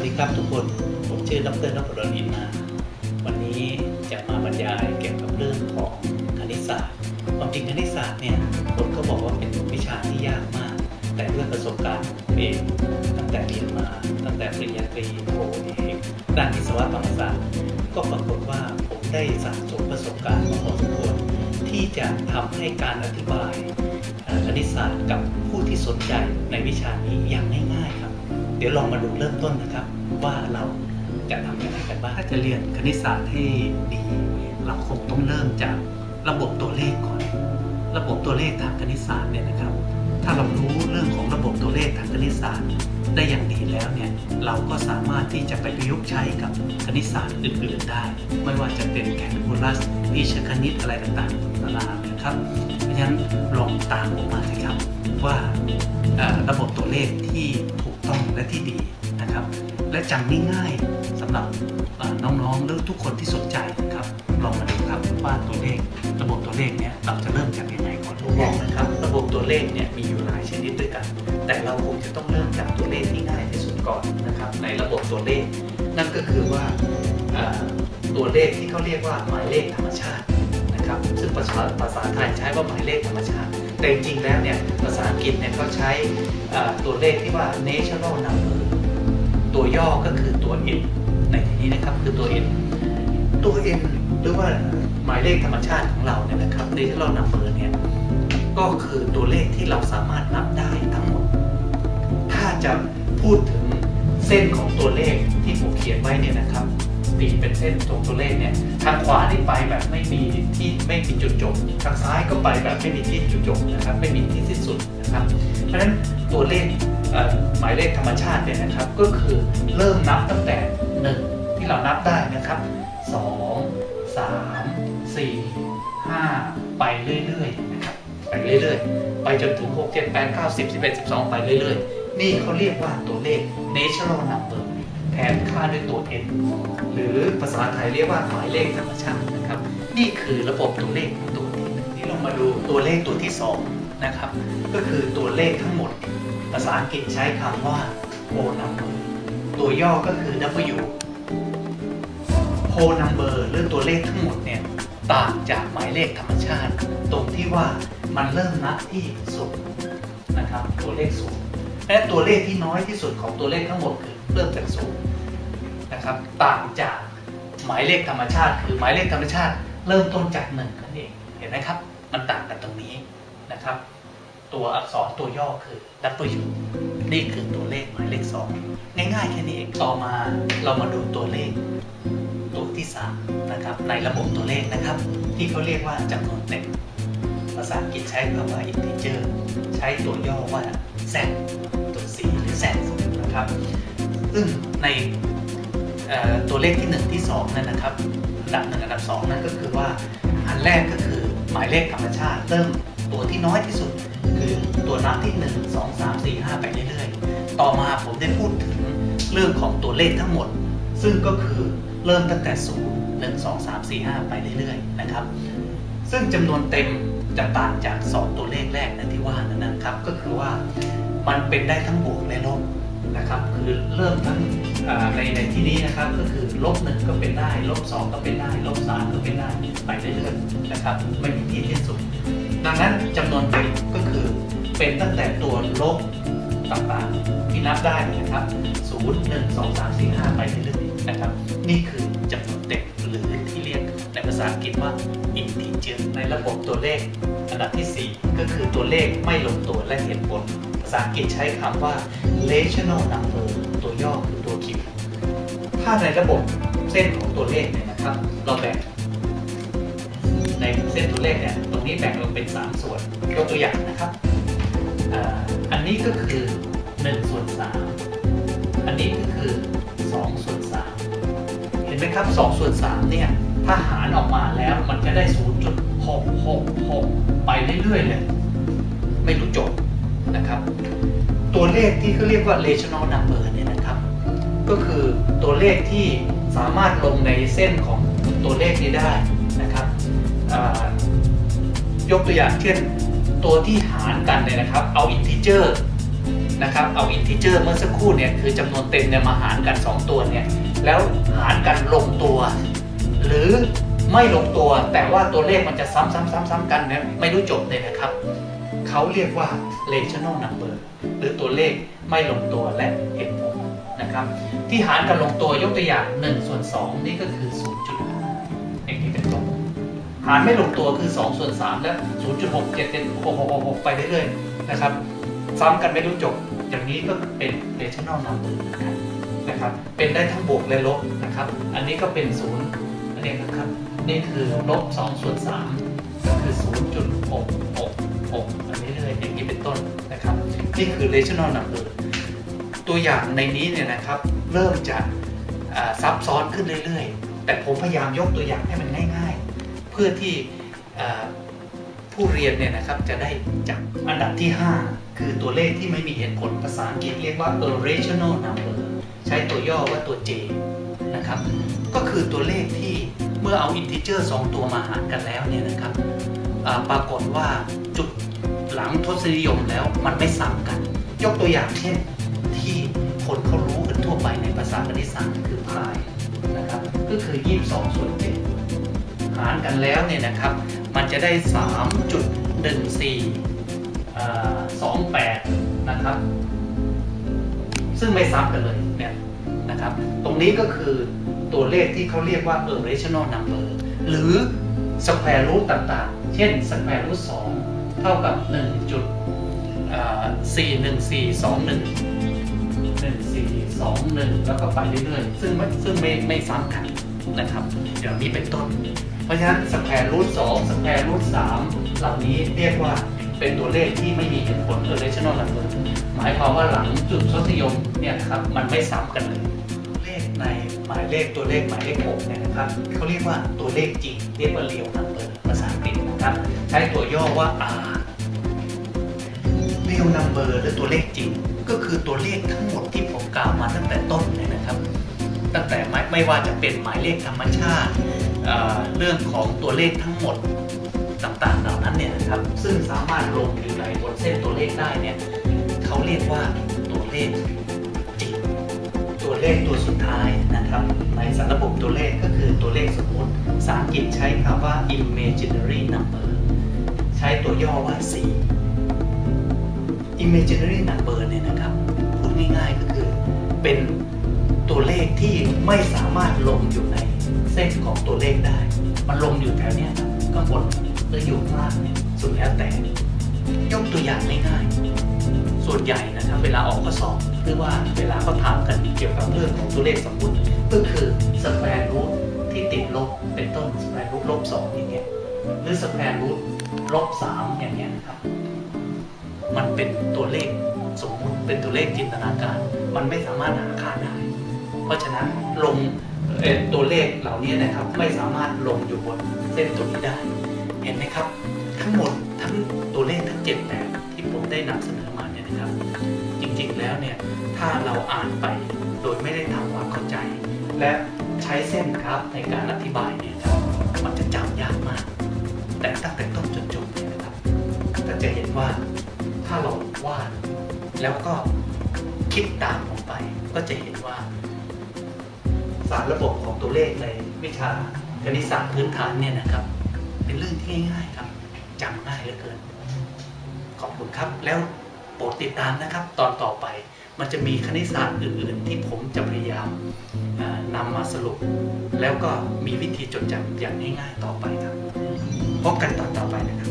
วัสดีครับทุกคน ผมชื่อดรนพดลอินมาวันนี้จะมาบรรยายเกี่ยวกับเรื่องของคณิตศาสตร์ ความจริงคณิตศาสตร์เนี่ย คนก็บอกว่าเป็นวิชาที่ยากมาก แต่ด้วยประสบการณ์ผมเองตั้งแต่เรียนมา ตั้งแต่ปริญญาตรีโทเอกด้านวิศวะธรรมศาสตร์ ก็ปรากฏว่าผมได้สั่งสมประสบการณ์มาพอสมควรที่จะทำให้การอธิบายคณิตศาสตร์กับผู้ที่สนใจในวิชานี้อย่าง เดี๋ยวลองมาดูเริ่มต้นนะครับ ว่าเราจะทำยังไงกันบ้างถ้าจะเรียนคณิตศาสตร์ให้ดี เราคงต้องเริ่มจากระบบตัวเลขก่อน ระบบตัวเลขทางคณิตศาสตร์เนี่ยนะครับ ถ้าเรารู้เรื่องของระบบตัวเลขทางคณิตศาสตร์ ได้อย่างดีแล้วเนี่ยเราก็สามารถที่จะไปประยุกต์ใช้กับคณิตศาสตร์อื่นๆได้ ไม่ว่าจะเป็นแคลคูลัสวิชาคณิตอะไรต่างๆนานานะครับเพราะฉะนั้นลองตามผมมาสิครับว่า ระบบตัวเลขที่ถูกต้องและที่ดีนะครับ และจำง่ายๆสำหรับน้องๆหรือทุกคนที่สนใจครับลองมาดูครับว่าตัวเลข ระบบตัวเลขเนี่ยเราจะเริ่มจากยังไงก่อนผมบอกนะครับ ระบบตัวเลขเนี่ยมีอยู่หลายชนิดด้วยกัน แต่เราคงจะต้องเริ่มจากตัวเลขที่ง่ายที่สุดก่อนนะครับ ในระบบตัวเลข นั่นก็คือว่าตัวเลขที่เขาเรียกว่าหมายเลขธรรมชาตินะครับ ซึ่งภาษาภาษาไทยใช้ว่าหมายเลขธรรมชาติ แต่จริงๆแล้วเนี่ยภาษาอังกฤษเนี่ยเขาใช้ตัวเลขที่ว่า natural number ตัวย่อก็คือตัว n ในที่นี้นะครับคือตัว n ตัว n หรือว่าหมายเลขธรรมชาติของเราเนี่ยนะครับ natural number เนี่ยก็คือตัวเลขที่เราสามารถนับได้ทั้งหมด ถ้าจะพูดถึงเส้นของตัวเลขที่ผมเขียนไว้เนี่ยนะครับ ตีเป็นเส้นตรงตัวเลขเนี่ยทางขวานี่ไปแบบไม่มีที่ไม่มีจุดจบทางซ้ายก็ไปแบบไม่มีที่จุดจบนะครับไม่มีที่สิ้นสุดนะครับ เพราะฉะนั้นตัวเลขหมายเลขธรรมชาติเนี่ยนะครับ ก็คือเริ่มนับตั้งแต่ 1 ที่เรานับได้นะครับ 2 3 4 5 ไปเรื่อยๆนะครับไปเรื่อยๆ ไปจนถึง 6 7 8 9 10 11 12 ไปเรื่อยๆ นี่เขาเรียกว่าตัวเลข natural number แทนค่าด้วยตัว n หรือภาษาไทยเรียกว่าหมายเลขธรรมชาตินะครับ นี่คือระบบตัวเลขตัวที่นี่เรามาดูตัวเลขตัวที่2นะครับก็คือตัวเลขทั้งหมด ภาษาอังกฤษใช้คำว่า whole number ตัวย่อก็คือ W whole number หรือตัวเลขทั้งหมดเนี่ยต่างจากหมายเลขธรรมชาติ ตรงที่ว่ามันเริ่มนับที่ศูนย์นะครับตัวเลขศูนย์และตัวเลขที่น้อยที่สุดของตัวเลขทั้งหมดคือ เริ่มจากศูนย์นะครับต่างจากหมายเลขธรรมชาติ คือหมายเลขธรรมชาติ เริ่มต้นจากหนึ่งนั่นเองเห็นไหมครับ มันต่างกันตรงนี้นะครับ ตัวอักษรตัวย่อคือ W นี่คือตัวเลขหมายเลขสองง่ายๆแค่นี้เองต่อมาเรามาดูตัวเลข ตัวที่3นะครับในระบบตัวเลขนะครับ ที่เขาเรียกว่าจำนวนเต็มภาษาอังกฤษใช้คำว่า integer ใช้ตัวย่อว่า z ตัว c หรือ z นะครับ ซึ่งในตัวเลขที่ 1 ที่ 2 นั่นนะครับอันดับหนึ่งอันดับ 2 นั่นก็คือว่าอันแรกก็คือหมายเลขธรรมชาติ เริ่มตัวที่น้อยที่สุด คือตัวนับที่ 1 2 3 4 5 ไปเรื่อยๆ ต่อมาผมได้พูดถึงเรื่องของตัวเลขทั้งหมด ซึ่งก็คือเริ่มตั้งแต่0 1 2 3 4 5 ไปเรื่อยๆนะครับ ซึ่งจำนวนเต็มจะต่างจาก 2 ตัวเลขแรกนั้นที่ว่านั้นนะครับ ก็คือว่ามันเป็นได้ทั้งบวกและลบ นะครับคือเริ่มทั้งในในที่นี้นะครับก็คือลบหนึ่งก็เป็นได้ลบสองก็เป็นได้ลบสามก็เป็นได้ไปเรื่อยๆนะครับไม่มีที่สิ้นสุด ดังนั้นจำนวนเต็มก็คือเป็นตั้งแต่ตัวลบต่างๆที่นับได้นะครับศูนย์หนึ่งสองสามสี่ห้าไปเรื่อยๆนะครับ นี่คือจำนวนเต็มหรือที่เรียกในภาษาอังกฤษว่า integer ในระบบตัวเลขอันดับที่ 4 ก็คือตัวเลขไม่ลงตัวและเหตุผล ษาอังกฤษใช้คำว่า rational number ตัวย่อคือตัว Q ถ้าในระบบเส้นของตัวเลขเนี่ยนะครับ เราแบ่งในเส้นตัวเลขเนี่ยตรงนี้แบ่งลงเป็น 3 ส่วนยกตัวอย่างนะครับอันนี้ก็คือ1ส่วน3อันนี้ก็คือ2ส่วน3เห็นไหมครับ2ส่วน3เนี่ยถ้าหารออกมาแล้วมันจะได้ 0.666 ไปเรื่อยๆเลย ไม่รู้จบ นะครับ ตัวเลขที่เขาเรียกว่า rational number เนี่ยนะครับ ก็คือตัวเลขที่สามารถลงในเส้นของตัวเลขนี้ได้นะครับยกตัวอย่างเช่นตัวที่หารกันเนี่ยนะครับ เอา integer นะครับ เอาอินทิเจอร์เมื่อสักครู่เนี่ยคือจำนวนเต็มเนี่ยมาหารกัน 2 ตัวเนี่ยแล้วหารกันลงตัว หรือไม่ลงตัวแต่ว่าตัวเลขมันจะซ้ำๆๆๆกันเนี่ยไม่รู้จบเลยนะครับ เขาเรียกว่า rational number หรือตัวเลขไม่ลงตัวและเหตุผลนะครับ ที่หารกันลงตัวยกตัวอย่าง1ส่วน2นี่ก็คือ 0.5อย่างนี้เป็นต้นหารไม่ลงตัวคือ2ส่วน3และ 0.6 7 7 6 6 6 6ไปเรื่อยๆนะครับ ซ้ำกันไม่รู้จบอย่างนี้ก็เป็น rational number นะครับนะครับเป็นได้ทั้งบวกและลบนะครับ อันนี้ก็เป็น 0อันนี้นะครับนี่คือลบ2ส่วน3 คือ 0.666อันนี้เลยอย่างนี้เป็นต้นนะครับนี่คือ rational number ตัวอย่างในนี้เนี่ยนะครับ เริ่มจะซับซ้อนขึ้นเรื่อยๆ แต่ผมพยายามยกตัวอย่างให้มันง่ายๆ เพื่อที่ผู้เรียนเนี่ยนะครับจะได้จับอันดับที่ 5 คือตัวเลขที่ไม่มีเหตุผลภาษาอังกฤษเรียกว่า irrational number ใช้ตัวย่อว่าตัว J นะครับ ก็คือตัวเลขที่เมื่อเอาอินทิเจอร์ 2 ตัวมาหารกันแล้วเนี่ยนะครับ ปรากฏว่าจุดหลังทศนิยมแล้วมันไม่ซ้ำกัน ยกตัวอย่างเช่นที่คนเขารู้กันทั่วไปในภาษาคณิตศาสตร์คือพายนะครับก็คือ 22 ส่วน7หารกันแล้วเนี่ยนะครับมันจะได้ 3.14อ่า28 นะครับ ซึ่งไม่ซ้ำกันเลยเนี่ยนะครับตรงนี้ก็คือตัวเลขที่เขาเรียกว่า irrational number หรือ square root ต่างๆ เช่น square root 2เท่ากับ 1. จุด41421 1421แล้วก็ไปเรื่อยๆ ซึ่งไม่ซึ่งไม่ไม่ซ้ำกันนะครับอย่างนี้เป็นต้น เพราะฉะนั้นสแควร์รูท2สแควร์รูท3เหล่านี้เรียกว่าเป็นตัวเลขที่ไม่มีเหตุผล irrational number หมายความว่าหลังจุดทศนิยมเนี่ยนะครับมันไม่ซ้ำกันเลยเลขในหมายเลขตัวเลขหมายเลข6เนี่ยนะครับเขาเรียกว่าตัวเลขจริงเรียกว่า real number ภาษาอัง ครับ ใช้ตัวย่อว่า R real number หรือตัวเลขจริง ก็คือตัวเลขทั้งหมดที่ผมกล่าวมาตั้งแต่ต้นเลยนะครับ ตั้งแต่ไม่ไม่ว่าจะเป็นหมายเลขธรรมชาติเรื่องของตัวเลขทั้งหมดต่างๆเหล่านั้นเนี่ยนะครับ ซึ่งสามารถลงอยู่ในบนเส้นตัวเลขได้เนี่ยเขาเรียกว่าตัวเลขจริงตัวเลขตัวสุดท้ายนะ กฤษใช้คำว่า imaginary number ใช้ตัวย่อว่า C imaginary number เนี่ยนะครับ พูดง่ายๆก็คือเป็นตัวเลขที่ไม่สามารถลงอยู่ในเส้นของตัวเลขได้ มันลงอยู่แถวเนี้ยครับข้างบนหรืออยู่ข้างล่างเนี่ยสุดแล้วแต่ยกตัวอย่างง่ายๆส่วนใหญ่นะครับเวลาออกข้อสอบหรือว่าเวลาเขาถามกันเกี่ยวกับเรื่องของตัวเลขสมมุติก็คือสแควร์รูท ที่ติดลบเป็นต้นสแควร์รูทลบสองอย่างเงี้ยหรือสแควร์รูทลบสามอย่างเงี้ยนะครับ มันเป็นตัวเลขสมมุติเป็นตัวเลขจินตนาการ มันไม่สามารถหาค่าได้ เพราะฉะนั้นลงตัวเลขเหล่านี้นะครับ ไม่สามารถลงอยู่บนเส้นตัวนี้ได้ เห็นไหมครับ ทั้งหมดทั้งตัวเลขทั้งเจ็ดแบบที่ผมได้นำเสนอมาเนี่ยนะครับ จริงๆแล้วเนี่ยถ้าเราอ่านไปโดยไม่ได้ทำความเข้าใจ และ รับในการอธิบายเนี่ยครับมันจะจำยากมาก แต่ตั้งแต่ต้นจนจบเนี่ยนะครับก็จะเห็นว่าถ้าเราวาดแล้วก็คิดตามลงไป ก็จะเห็นว่า สารระบบของตัวเลขในวิชาคณิตศาสตร์พื้นฐานเนี่ยนะครับ เป็นเรื่องที่ง่ายๆครับจำง่ายเหลือเกิน ขอบคุณครับแล้ว ปรดติดตามนะครับ ตอนต่อไปมันจะมีคณิตศาสตร์อื่น ๆ ที่ผมจะพยายามนำมาสรุป แล้วก็มีวิธีจดจำอย่างง่ายๆต่อไปครับพบกันตอนต่อไปนะครับ